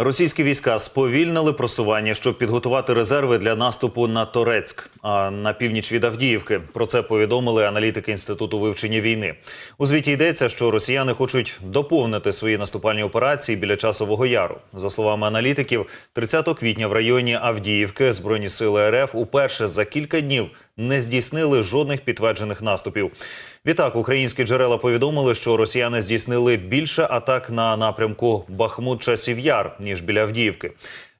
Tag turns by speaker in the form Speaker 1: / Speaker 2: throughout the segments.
Speaker 1: Російські війська сповільнили просування, щоб підготувати резерви для наступу на Торецьк, а на північ від Авдіївки. Про це повідомили аналітики інституту вивчення війни. У звіті йдеться, що росіяни хочуть доповнити свої наступальні операції біля часового яру. За словами аналітиків, 30 квітня в районі Авдіївки збройні сили РФ уперше за кілька днів не здійснили жодних підтверджених наступів. Відтак, українські джерела повідомили, що росіяни здійснили більше атак на напрямку Бахмут-Часів-Яр, ніж біля Авдіївки.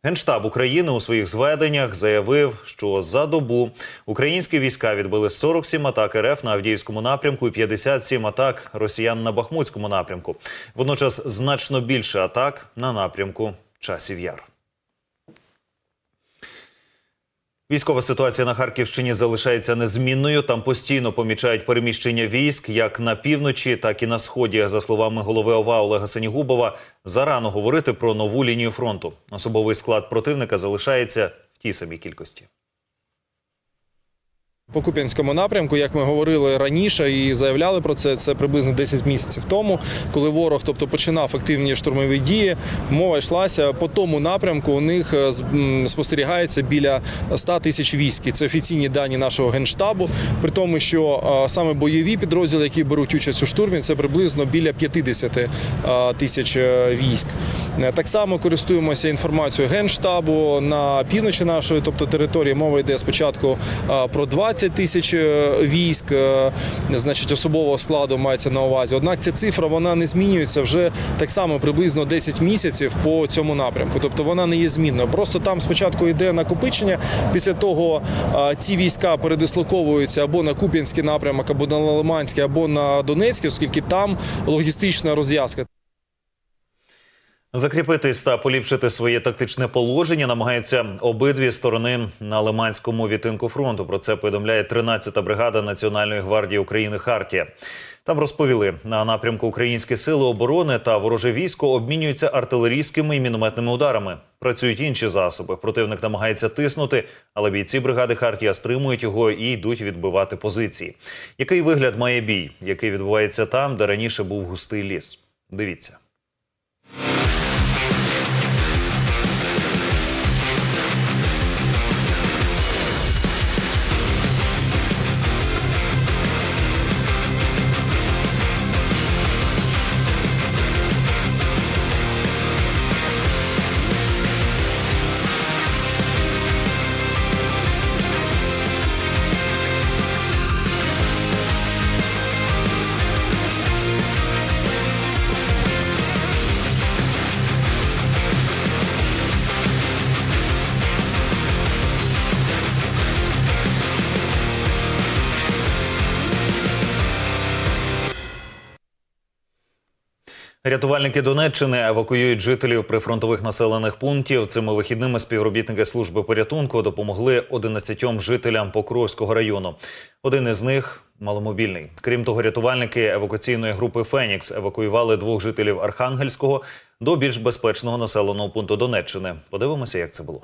Speaker 1: Генштаб України у своїх зведеннях заявив, що за добу українські війська відбили 47 атак РФ на Авдіївському напрямку і 57 атак росіян на Бахмутському напрямку. Водночас значно більше атак на напрямку Часів-Яр. Військова ситуація на Харківщині залишається незмінною. Там постійно помічають переміщення військ як на півночі, так і на сході. За словами голови ОВА Олега Сенігубова, зарано говорити про нову лінію фронту. Особовий склад противника залишається в тій самій кількості.
Speaker 2: По Куп'янському напрямку, як ми говорили раніше і заявляли про це, це приблизно 10 місяців тому, коли ворог, тобто починав активні штурмові дії. Мова йшлася по тому напрямку. У них е, спостерігається біля 100 тисяч військ. Це офіційні дані нашого генштабу. При тому, що е, саме бойові підрозділи, які беруть участь у штурмі, це приблизно біля 50 е, тисяч військ. Так само користуємося інформацією генштабу на півночі нашої, тобто території. Мова йде спочатку про 20 тисяч е, військ, е, значить особового складу мається на увазі. Однак ця цифра вона не змінюється вже так само приблизно 10 місяців по цьому напрямку. Тобто вона не є змінною. Просто там спочатку йде накопичення. Після того е, ці війська передислоковуються або на Куп'янський напрямок, або на Лиманський, або на Донецький, оскільки там логістична розв'язка.
Speaker 1: Закріпитись та поліпшити своє тактичне положення намагаються обидві сторони на Лиманському відтинку фронту. Про це повідомляє 13-та бригада Національної гвардії України Хартія. Там розповіли на напрямку українські сили оборони та вороже військо обмінюються артилерійськими і мінометними ударами. Працюють інші засоби. Противник намагається тиснути, але бійці бригади Хартія стримують його і йдуть відбивати позиції. Який вигляд має бій, який відбувається там, де раніше був густий ліс? Дивіться. Рятувальники Донеччини евакуюють жителів прифронтових населених пунктів. Цими вихідними співробітники служби порятунку допомогли 11 жителям Покровського району. Один із них маломобільний. Крім того, рятувальники евакуаційної групи Фенікс евакуювали двох жителів Архангельського до більш безпечного населеного пункту Донеччини. Подивимося, як це було.